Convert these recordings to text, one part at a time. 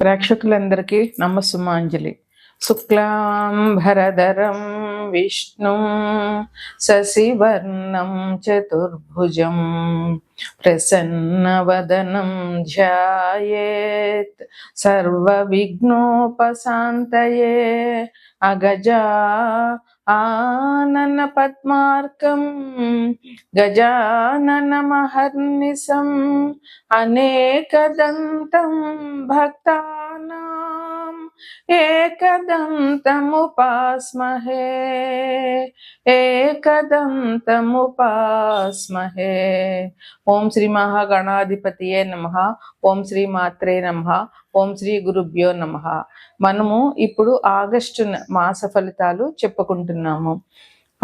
ప్రేక్షకులందరికీ నమస్సుమాంజలి. శుక్లాంబరధరం విష్ణు శశివర్ణం చతుర్భుజం ప్రసన్నవదనం ధ్యాయేత్ సర్వవిఘ్నోపశాంతయే అగజా ఆనన పద్మార్కం గజాననమహర్నిశం అనేకదంతం భక్తా ఏకదంతముపాస్మహే ఏకదంతముపాస్మహే. ఓం శ్రీ మహాగణాధిపతియే నమ. ఓం శ్రీ మాత్రే నమ. ఓం శ్రీ గురుభ్యో నమ. మనము ఇప్పుడు ఆగస్టు మాస ఫలితాలు చెప్పుకుంటున్నాము.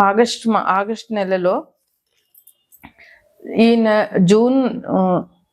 ఆగస్టు ఆగస్టు నెలలో ఈ జూన్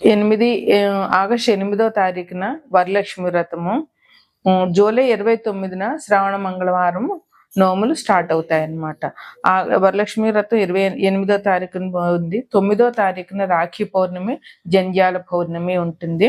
ఎనిమిది ఆగస్టు ఎనిమిదో తారీఖున వరలక్ష్మి వ్రతము. జూలై ఇరవై తొమ్మిదిన శ్రావణ మంగళవారం నోములు స్టార్ట్ అవుతాయి అన్నమాట ఆ వరలక్ష్మి వ్రతం ఇరవై ఎనిమిదో తారీఖున ఉంది. తొమ్మిదో తారీఖున రాఖీ పౌర్ణమి జంధ్యాల పౌర్ణమి ఉంటుంది.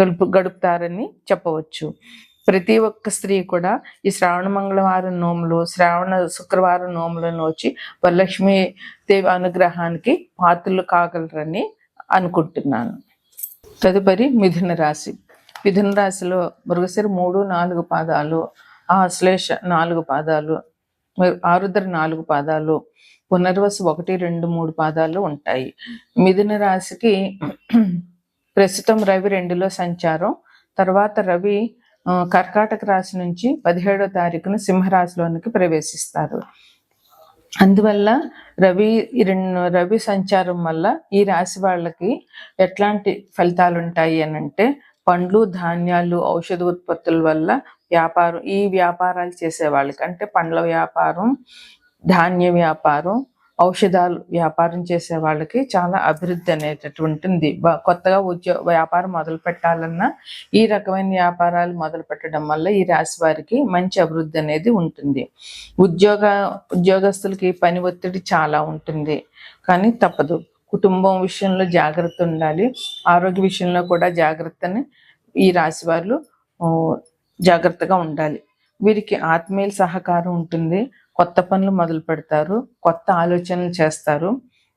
గడుపు గడుపుతారని చెప్పవచ్చు. ప్రతి ఒక్క స్త్రీ కూడా ఈ శ్రావణ మంగళవారం నోములు శ్రావణ శుక్రవారం నోములను వచ్చి వరలక్ష్మి దేవి అనుగ్రహానికి పాత్రలు కాగలరని అనుకుంటున్నాను. తదుపరి మిథున రాశి. మిథున రాశిలో మృగశిర మూడు నాలుగు పాదాలు ఆశ్లేష నాలుగు పాదాలు ఆరుద్ర నాలుగు పాదాలు పునర్వసు ఒకటి రెండు మూడు పాదాలు ఉంటాయి. మిథున రాశికి ప్రస్తుతం రవి రెండులో సంచారం. తర్వాత రవి కర్కాటక రాశి నుంచి పదిహేడో తారీఖున సింహరాశిలోనికి ప్రవేశిస్తారు. అందువల్ల రవి రెండు రవి సంచారం వల్ల ఈ రాశి వాళ్ళకి ఎట్లాంటి ఫలితాలు ఉంటాయి అని అంటే పండ్లు ధాన్యాలు ఔషధ ఉత్పత్తుల వల్ల వ్యాపారం ఈ వ్యాపారాలు చేసే వాళ్ళకి అంటే పండ్ల వ్యాపారం ధాన్య వ్యాపారం ఔషధాలు వ్యాపారం చేసే వాళ్ళకి చాలా అభివృద్ధి అనేటటువంటిది కొత్తగా ఉద్యోగ వ్యాపారం మొదలు పెట్టాలన్నా ఈ రకమైన వ్యాపారాలు మొదలు పెట్టడం వల్ల ఈ రాశి వారికి మంచి అభివృద్ధి అనేది ఉంటుంది. ఉద్యోగ ఉద్యోగస్తులకి పని ఒత్తిడి చాలా ఉంటుంది. కానీ తప్పదు. కుటుంబం విషయంలో జాగ్రత్త ఉండాలి. ఆరోగ్య విషయంలో కూడా జాగ్రత్తని ఈ రాశి వాళ్ళు జాగ్రత్తగా ఉండాలి. వీరికి ఆత్మీయుల సహకారం ఉంటుంది. కొత్త పనులు మొదలు పెడతారు. కొత్త ఆలోచనలు చేస్తారు.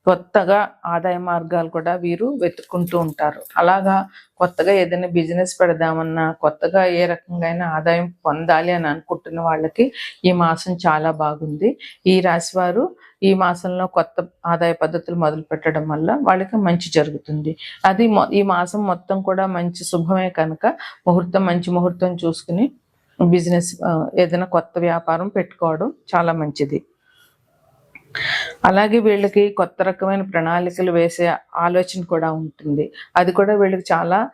కొత్తగా ఆదాయ మార్గాలు కూడా వీరు వెతుక్కుంటూ ఉంటారు. అలాగా కొత్తగా ఏదైనా బిజినెస్ పెడదామన్నా కొత్తగా ఏ రకంగా అయినా ఆదాయం పొందాలి అని అనుకుంటున్న వాళ్ళకి ఈ మాసం చాలా బాగుంది. ఈ రాశి వారు ఈ మాసంలో కొత్త ఆదాయ పద్ధతులు మొదలు పెట్టడం వల్ల వాళ్ళకి మంచి జరుగుతుంది. అది ఈ మాసం మొత్తం కూడా మంచి శుభమే కనుక ముహూర్తం మంచి ముహూర్తం చూసుకుని బిజినెస్ ఏదైనా కొత్త వ్యాపారం పెట్టుకోవడం చాలా మంచిది. అలాగే వీళ్ళకి కొత్త రకమైన ప్రణాళికలు వేసే ఆలోచన కూడా ఉంటుంది. అది కూడా వీళ్ళకి చాలా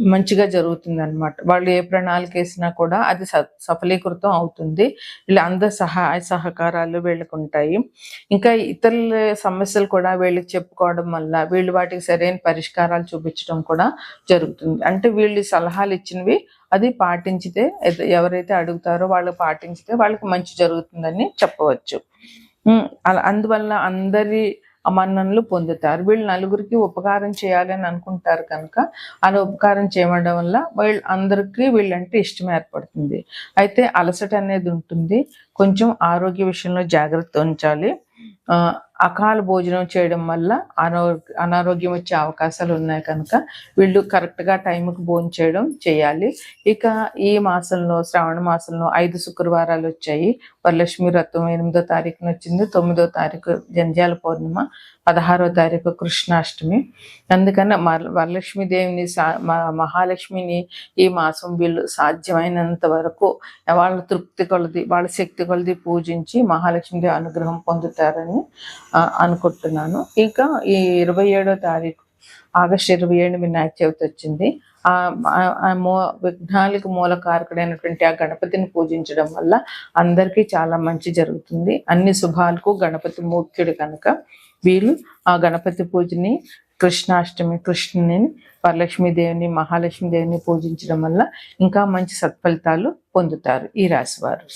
మంచిగా జరుగుతుంది అనమాట వాళ్ళు ఏ ప్రణాళిక వేసినా కూడా అది స- సఫలీకృతం అవుతుంది. వీళ్ళ అందరి సహాయ సహకారాలు వీళ్ళకి ఉంటాయి. ఇంకా ఇతరుల సమస్యలు కూడా వీళ్ళకి చెప్పుకోవడం వల్ల వీళ్ళు వాటికి సరైన పరిష్కారాలు చూపించడం కూడా జరుగుతుంది. అంటే వీళ్ళు సలహాలు ఇచ్చినవి అది పాటించితే ఎవరైతే అడుగుతారో వాళ్ళు పాటించితే వాళ్ళకి మంచి జరుగుతుందని చెప్పవచ్చు. అలా అందువల్ల అందరి మన్ననలు పొందుతారు. వీళ్ళు నలుగురికి ఉపకారం చేయాలని అనుకుంటారు కనుక అలా ఉపకారం చేయడం వల్ల వీళ్ళు అందరికీ వీళ్ళంటే ఇష్టం ఏర్పడుతుంది. అయితే అలసట అనేది ఉంటుంది. కొంచెం ఆరోగ్య విషయంలో జాగ్రత్త ఉంచాలి. అకాల భోజనం చేయడం వల్ల అనారో అనారోగ్యం వచ్చే అవకాశాలు ఉన్నాయి కనుక వీళ్ళు కరెక్ట్గా టైంకి భోజనం చేయడం చేయాలి. ఇక ఈ మాసంలో శ్రావణ మాసంలో ఐదు శుక్రవారాలు వచ్చాయి. వరలక్ష్మి వ్రతం ఎనిమిదో తారీఖున వచ్చింది తొమ్మిదో తారీఖు జంధ్యాల పౌర్ణిమ పదహారో తారీఖు కృష్ణాష్టమి. అందుకని వరలక్ష్మి వరలక్ష్మీదేవిని సా- మహాలక్ష్మిని ఈ మాసం వీళ్ళు సాధ్యమైనంత వరకు వాళ్ళ తృప్తి కొలది వాళ్ళ శక్తి కొలది పూజించి మహాలక్ష్మీదేవి అనుగ్రహం పొందుతారు. ఆ, అనుకుంటున్నాను. ఇంకా ఈ ఇరవై ఏడో తారీఖు ఆగస్ట్ ఇరవై ఏడు వినాయక చవితి వచ్చింది. ఆ మూ విఘ్నాలకు మూల కారకుడైనటువంటి ఆ గణపతిని పూజించడం వల్ల అందరికీ చాలా మంచి జరుగుతుంది. అన్ని శుభాలకు గణపతి ముఖ్యుడు కనుక. వీళ్ళు ఆ గణపతి పూజని కృష్ణాష్టమి కృష్ణుని వరలక్ష్మీదేవిని మహాలక్ష్మీదేవిని పూజించడం వల్ల ఇంకా మంచి సత్ఫలితాలు పొందుతారు ఈ రాశివారు.